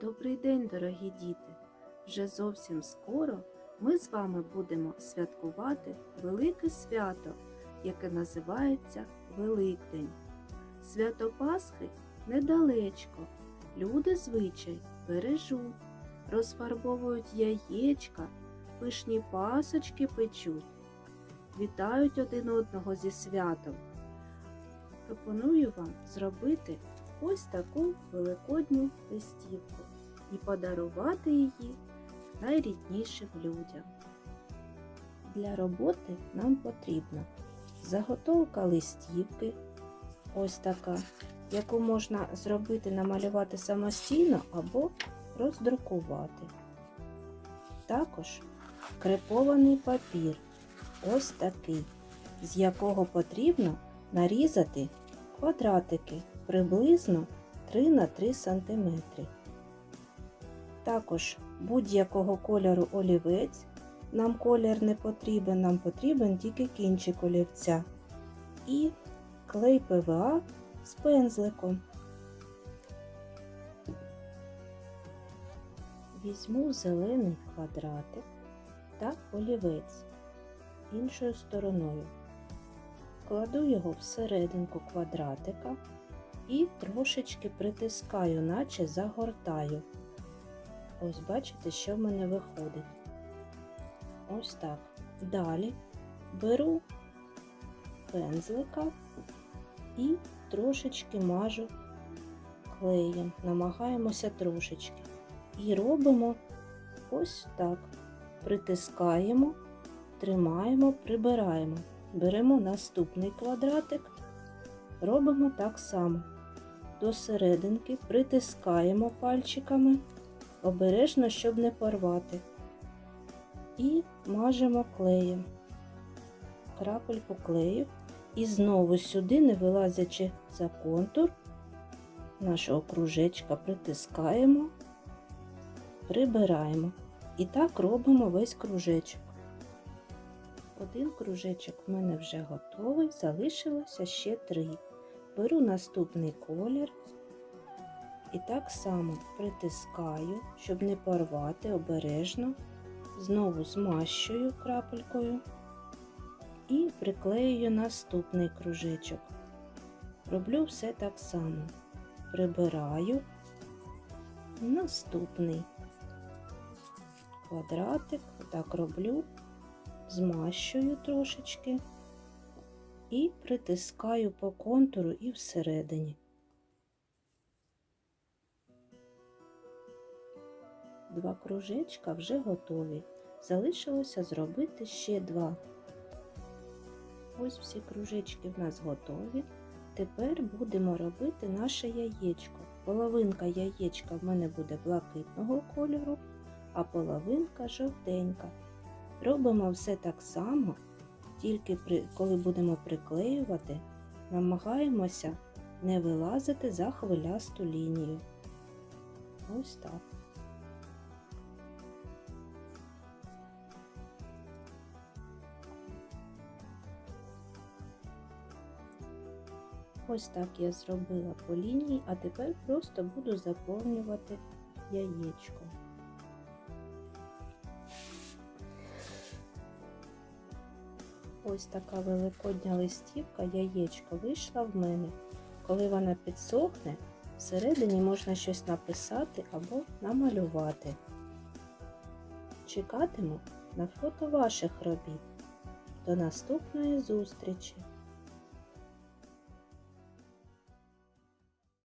Добрий день, дорогі діти! Вже зовсім скоро ми з вами будемо святкувати велике свято, яке називається Великдень. Свято Пасхи недалечко. Люди звичай бережуть, розфарбовують яєчка, пишні пасочки печуть, вітають один одного зі святом. Пропоную вам зробити ось таку великодню листівку і подарувати її найріднішим людям. Для роботи нам потрібна заготовка листівки, ось така, яку можна зробити, намалювати самостійно або роздрукувати. Також крепований папір, ось такий, з якого потрібно нарізати квадратики приблизно 3 на 3 см. Також будь-якого кольору олівець. Нам колір не потрібен, нам потрібен тільки кінчик олівця. І клей ПВА з пензликом. Візьму зелений квадратик та олівець іншою стороною. Кладу його всерединку квадратика і трошечки притискаю, наче загортаю. Ось бачите, що в мене виходить. Ось так. Далі беру пензлика і трошечки мажу клеєм, намагаємося трошечки. І робимо ось так. Притискаємо, тримаємо, прибираємо. Беремо наступний квадратик, робимо так само. До серединки притискаємо пальчиками, обережно, щоб не порвати. І мажемо клеєм, крапельку клею. І знову сюди, не вилазячи за контур нашого кружечка, притискаємо, прибираємо. І так робимо весь кружечок. Один кружечок в мене вже готовий, залишилося ще три. Беру наступний колір і так само притискаю, щоб не порвати обережно. Знову змащую крапелькою і приклеюю наступний кружечок. Роблю все так само. Прибираю наступний квадратик, так роблю, змащую трошечки і притискаю по контуру і всередині. Два кружечка вже готові. Залишилося зробити ще два. Ось всі кружечки в нас готові. Тепер будемо робити наше яєчко. Половинка яєчка в мене буде блакитного кольору, а половинка жовтенька. Робимо все так само, тільки при, коли будемо приклеювати, намагаємося не вилазити за хвилясту лінію. Ось так. Ось так я зробила по лінії, а тепер просто буду заповнювати яєчко. Ось така великодня листівка, яєчко вийшла в мене. Коли вона підсохне, всередині можна щось написати або намалювати. Чекатиму на фото ваших робіт. До наступної зустрічі!